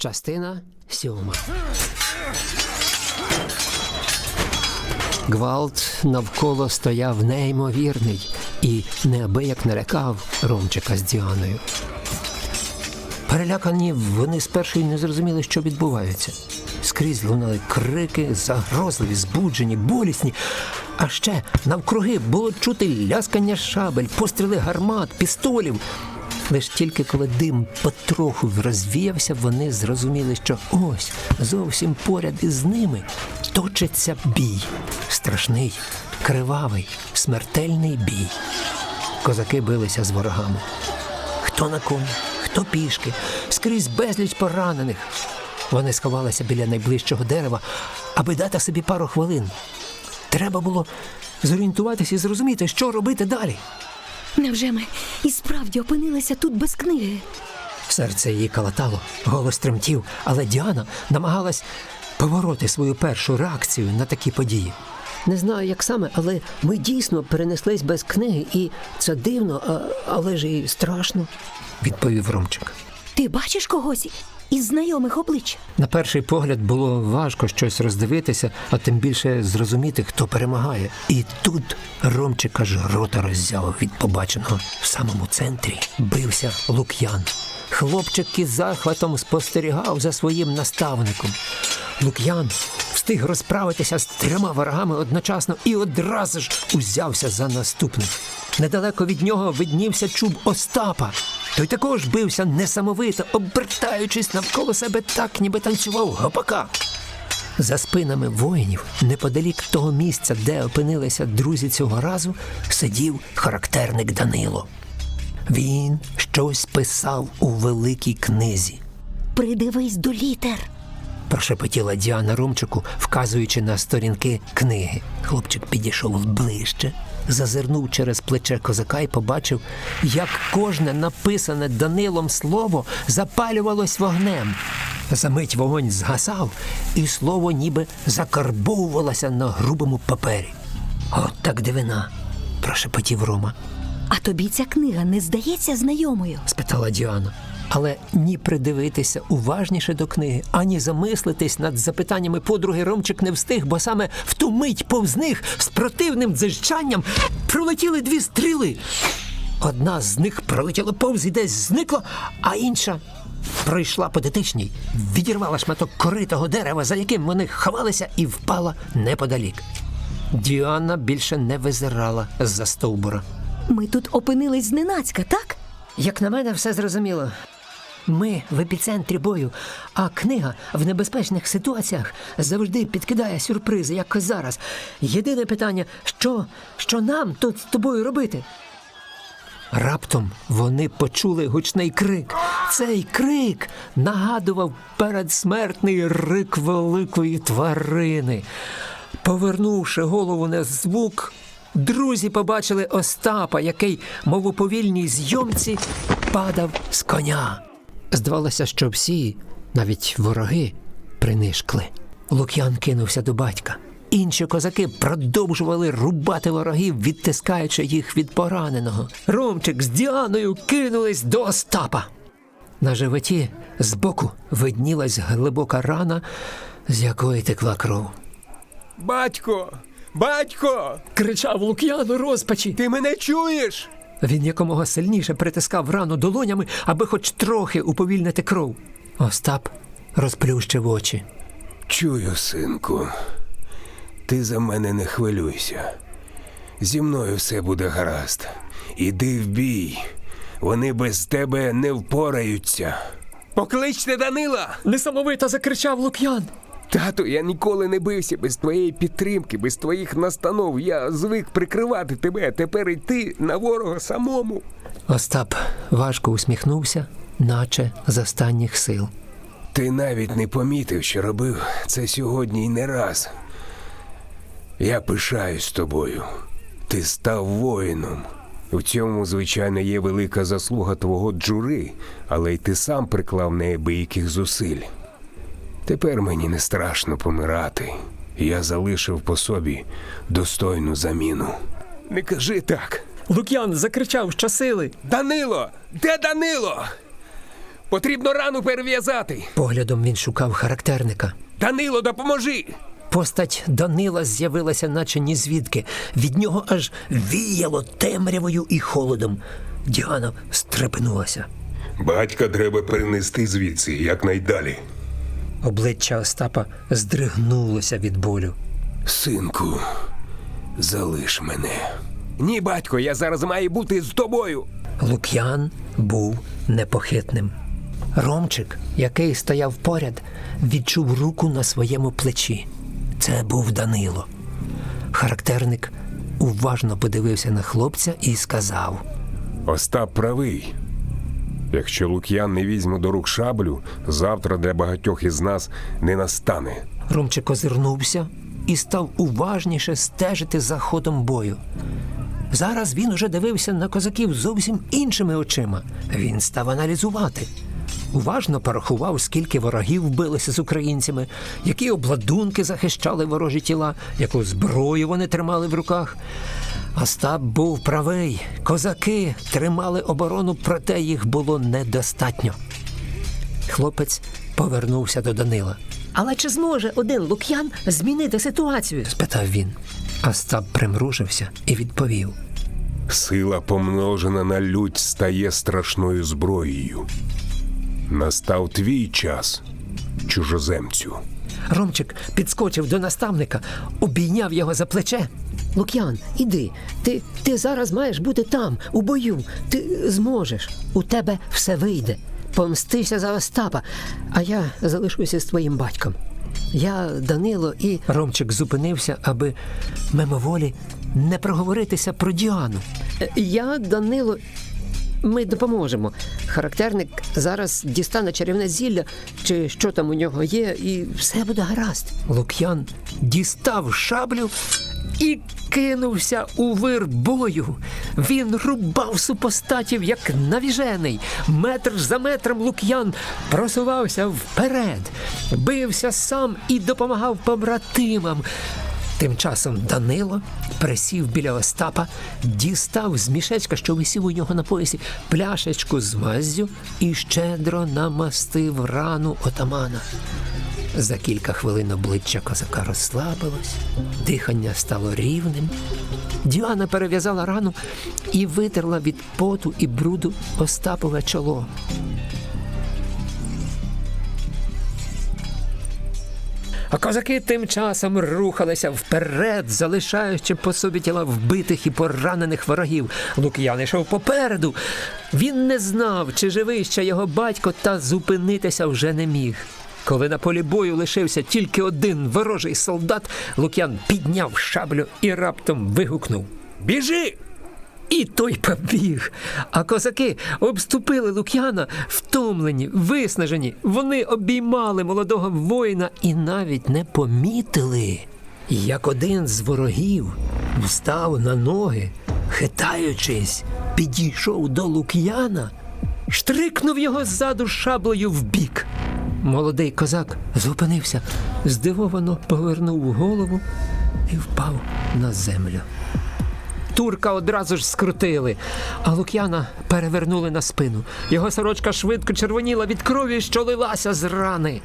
Частина сьома. Гвалт навколо стояв неймовірний і неабияк налякав Ромчика з Діаною. Перелякані вони спершу й не зрозуміли, що відбувається. Скрізь лунали крики, загрозливі, збуджені, болісні. А ще навкруги було чути ляскання шабель, постріли гармат, пістолів. Лиш тільки коли дим потроху розвіявся, вони зрозуміли, що ось зовсім поряд із ними точиться бій. Страшний, кривавий, смертельний бій. Козаки билися з ворогами. Хто на коні, хто пішки, скрізь безліч поранених. Вони сховалися біля найближчого дерева, аби дати собі пару хвилин. Треба було зорієнтуватися і зрозуміти, що робити далі. Невже ми і справді опинилися тут без книги? Серце її калатало, голос тремтів, але Діана намагалась повороти свою першу реакцію на такі події. Не знаю, як саме, але ми дійсно перенеслись без книги, і це дивно, але ж і страшно, відповів Ромчик. Ти бачиш когось із знайомих облич? На перший погляд було важко щось роздивитися, а тим більше зрозуміти, хто перемагає. І тут Ромчик аж рота роззяв від побаченого. В самому центрі бився Лук'ян. Хлопчик із захватом спостерігав за своїм наставником. Лук'ян встиг розправитися з трьома ворогами одночасно і одразу ж узявся за наступних. Недалеко від нього виднівся чуб Остапа. Той також бився несамовито, обертаючись навколо себе так, ніби танцював гопака. За спинами воїнів, неподалік того місця, де опинилися друзі цього разу, сидів характерник Данило. Він щось писав у великій книзі. Придивись до літер. Прошепотіла Діана Ромчику, вказуючи на сторінки книги. Хлопчик підійшов ближче, зазирнув через плече козака і побачив, як кожне написане Данилом слово запалювалось вогнем. Замить вогонь згасав, і слово ніби закарбовувалося на грубому папері. От так дивина, прошепотів Рома. А тобі ця книга не здається знайомою? спитала Діана. Але ні придивитися уважніше до книги, ані замислитись над запитаннями подруги Ромчик не встиг, бо саме в ту мить повз них з противним дзижчанням пролетіли дві стріли. Одна з них пролетіла повз і десь зникла, а інша пройшла по дотичній, відірвала шматок коритого дерева, за яким вони ховалися, і впала неподалік. Діана більше не визирала з-за стовбура. Ми тут опинились зненацька, так? Як на мене, все зрозуміло. Ми в епіцентрі бою, а книга в небезпечних ситуаціях завжди підкидає сюрпризи, як зараз. Єдине питання, що, що нам тут з тобою робити? Раптом вони почули гучний крик. Цей крик нагадував передсмертний рик великої тварини. Повернувши голову на звук, друзі побачили Остапа, який, мов у повільній зйомці, падав з коня. Здавалося, що всі, навіть вороги, принишкли. Лук'ян кинувся до батька. Інші козаки продовжували рубати ворогів, відтискаючи їх від пораненого. Ромчик з Діаною кинулись до Остапа. На животі збоку виднілась глибока рана, з якої текла кров. Батько! Батько! Кричав Лук'ян у розпачі. Ти мене чуєш? Він якомога сильніше притискав рану долонями, аби хоч трохи уповільнити кров. Остап розплющив очі. Чую, синку. Ти за мене не хвилюйся. Зі мною все буде гаразд. Іди в бій. Вони без тебе не впораються. Покличте Данила! Несамовито закричав Лук'ян. Тату, я ніколи не бився без твоєї підтримки, без твоїх настанов. Я звик прикривати тебе, тепер йти на ворога самому. Остап важко усміхнувся, наче з останніх сил. Ти навіть не помітив, що робив це сьогодні і не раз. Я пишаюсь тобою. Ти став воїном. В цьому, звичайно, є велика заслуга твого джури, але й ти сам приклав неабияких зусиль. Тепер мені не страшно помирати. Я залишив по собі достойну заміну. Не кажи так. Лук'ян закричав щосили. Данило! Де Данило? Потрібно рану перев'язати. Поглядом він шукав характерника. Данило, допоможи! Постать Данила з'явилася, наче ні звідки. Від нього аж віяло темрявою і холодом. Діана стрепенулася. Батька треба перенести звідси якнайдалі. Обличчя Остапа здригнулося від болю. Синку, залиш мене. Ні, батько, я зараз маю бути з тобою. Лук'ян був непохитним. Ромчик, який стояв поряд, відчув руку на своєму плечі. Це був Данило. Характерник уважно подивився на хлопця і сказав: Остап правий. Якщо Лук'ян не візьме до рук шаблю, завтра для багатьох із нас не настане. Ромчик озирнувся і став уважніше стежити за ходом бою. Зараз він уже дивився на козаків зовсім іншими очима. Він став аналізувати. Уважно порахував, скільки ворогів билися з українцями, які обладунки захищали ворожі тіла, яку зброю вони тримали в руках. Остап був правий. Козаки тримали оборону, проте їх було недостатньо. Хлопець повернувся до Данила. Але чи зможе один Лук'ян змінити ситуацію? спитав він. Остап примружився і відповів. Сила, помножена на лють, стає страшною зброєю. Настав твій час, чужоземцю. Ромчик підскочив до наставника, обійняв його за плече. Лук'ян, іди, ти, ти зараз маєш бути там, у бою. Ти зможеш. У тебе все вийде. Помстися за Остапа, а я залишуся з твоїм батьком. Я Данило і Ромчик зупинився, аби мимоволі не проговоритися про Діану. Я Данило. Ми допоможемо. Характерник зараз дістане чарівне зілля, чи що там у нього є, і все буде гаразд. Лук'ян дістав шаблю і кинувся у вир бою. Він рубав супостатів, як навіжений. Метр за метром Лук'ян просувався вперед, бився сам і допомагав побратимам. Тим часом Данило присів біля Остапа, дістав з мішечка, що висів у нього на поясі, пляшечку з маззю і щедро намастив рану отамана. За кілька хвилин обличчя козака розслабилось, дихання стало рівним. Діана перев'язала рану і витерла від поту і бруду Остапове чоло. А козаки тим часом рухалися вперед, залишаючи по собі тіла вбитих і поранених ворогів. Лук'ян йшов попереду. Він не знав, чи живий ще його батько, та зупинитися вже не міг. Коли на полі бою лишився тільки один ворожий солдат, Лук'ян підняв шаблю і раптом вигукнув. Біжи! І той побіг. А козаки обступили Лук'яна, втомлені, виснажені. Вони обіймали молодого воїна і навіть не помітили, як один з ворогів встав на ноги, хитаючись, підійшов до Лук'яна, штрикнув його ззаду шаблею в бік. Молодий козак зупинився, здивовано повернув голову і впав на землю. Турка одразу ж скрутили, а Лук'яна перевернули на спину. Його сорочка швидко червоніла від крові, що лилася з рани.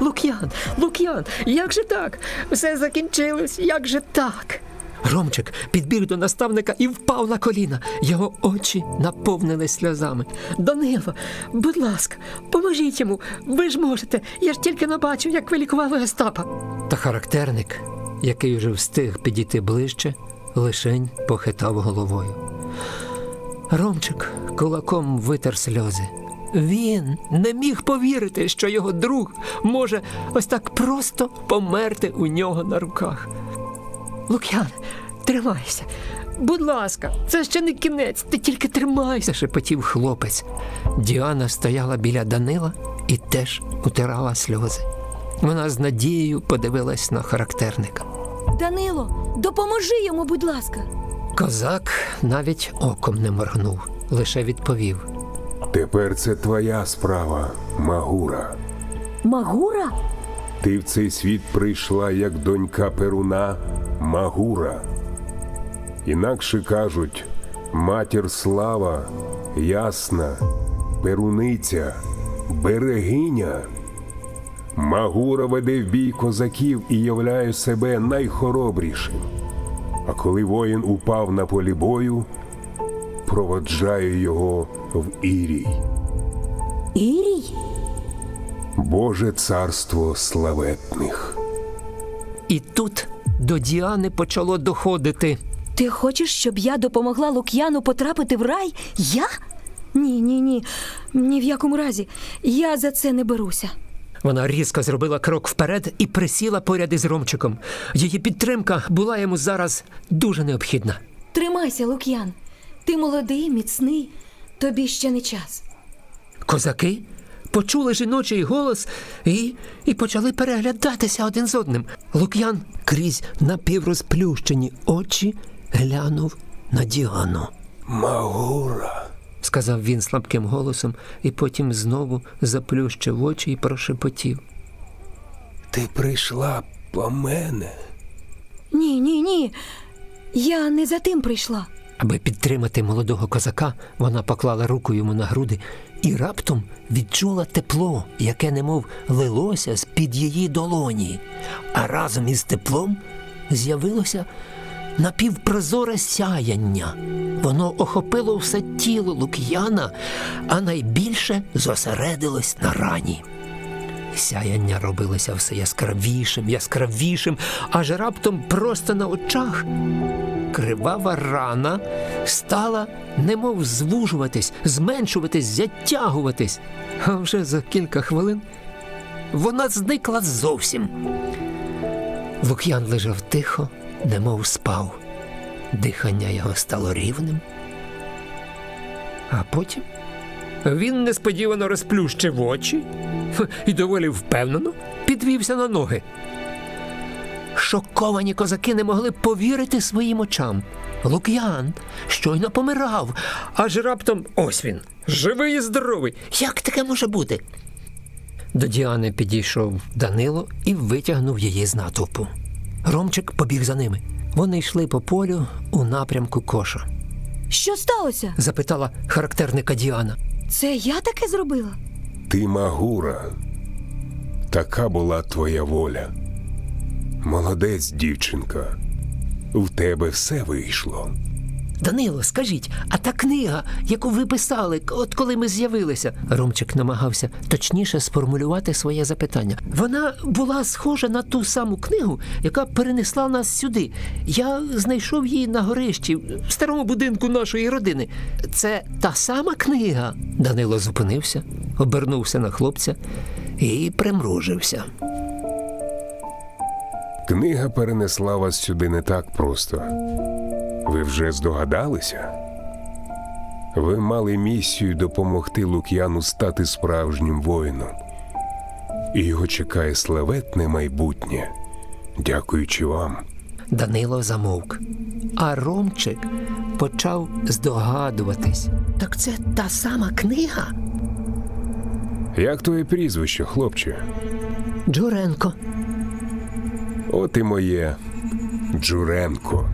Лук'ян, Лук'ян, як же так? Все закінчилось, як же так? Ромчик підбіг до наставника і впав на коліна. Його очі наповнились сльозами. Данило, будь ласка, поможіть йому. Ви ж можете. Я ж тільки не бачив, як ви лікували Остапа. Та характерник, який вже встиг підійти ближче, лишень похитав головою. Ромчик кулаком витер сльози. Він не міг повірити, що його друг може ось так просто померти у нього на руках. Лук'ян, тримайся. Будь ласка, це ще не кінець, ти тільки тримайся, шепотів хлопець. Діана стояла біля Данила і теж утирала сльози. Вона з надією подивилась на характерника. Данило, допоможи йому, будь ласка. Козак навіть оком не моргнув, лише відповів. Тепер це твоя справа, Магура. Магура? Ти в цей світ прийшла як донька Перуна Магура. Інакше кажуть, матір слава, ясна, перуниця, берегиня. Магура веде в бій козаків і являє себе найхоробрішим. А коли воїн упав на полі бою, проводжає його в Ірій. Ірій? Боже царство славетних. І тут до Діани почало доходити. Ти хочеш, щоб я допомогла Лук'яну потрапити в рай? Я? Ні, ні, ні. Ні в якому разі. Я за це не беруся. Вона різко зробила крок вперед і присіла поряд із Ромчиком. Її підтримка була йому зараз дуже необхідна. Тримайся, Лук'ян. Ти молодий, міцний. Тобі ще не час. Козаки почули жіночий голос і, і почали переглядатися один з одним. Лук'ян крізь напіврозплющені очі глянув на Діану. Магура. Сказав він слабким голосом і потім знову заплющив очі і прошепотів. Ти прийшла по мене. Ні, ні, ні. Я не за тим прийшла. Аби підтримати молодого козака, вона поклала руку йому на груди і раптом відчула тепло, яке немов лилося з-під її долоні. А разом із теплом з'явилося напівпрозоре сяяння. Воно охопило все тіло Лук'яна, а найбільше зосередилось на рані. Сяяння робилося все яскравішим, яскравішим, аж раптом просто на очах кривава рана стала немов звужуватись, зменшуватись, затягуватись. А вже за кілька хвилин вона зникла зовсім. Лук'ян лежав тихо, немов спав. Дихання його стало рівним. А потім він несподівано розплющив очі і доволі впевнено підвівся на ноги. Шоковані козаки не могли повірити своїм очам. Лук'ян щойно помирав, аж раптом ось він, живий і здоровий. Як таке може бути? До Діани підійшов Данило і витягнув її з натовпу. Ромчик побіг за ними. Вони йшли по полю у напрямку коша. Що сталося? Запитала характерника Діана. Це я таке зробила? Ти Магура. Така була твоя воля. Молодець, дівчинка. В тебе все вийшло. Данило, скажіть, а та книга, яку ви писали, от коли ми з'явилися? Ромчик намагався точніше сформулювати своє запитання. Вона була схожа на ту саму книгу, яка перенесла нас сюди. Я знайшов її на горищі, в старому будинку нашої родини. Це та сама книга. Данило зупинився, обернувся на хлопця і примружився. Книга перенесла вас сюди не так просто. Ви вже здогадалися? Ви мали місію допомогти Лук'яну стати справжнім воїном. І його чекає славетне майбутнє. Дякуючи вам. Данило замовк, а Ромчик почав здогадуватись. Так це та сама книга? Як твоє прізвище, хлопче? Джуренко. От і моє Джуренко.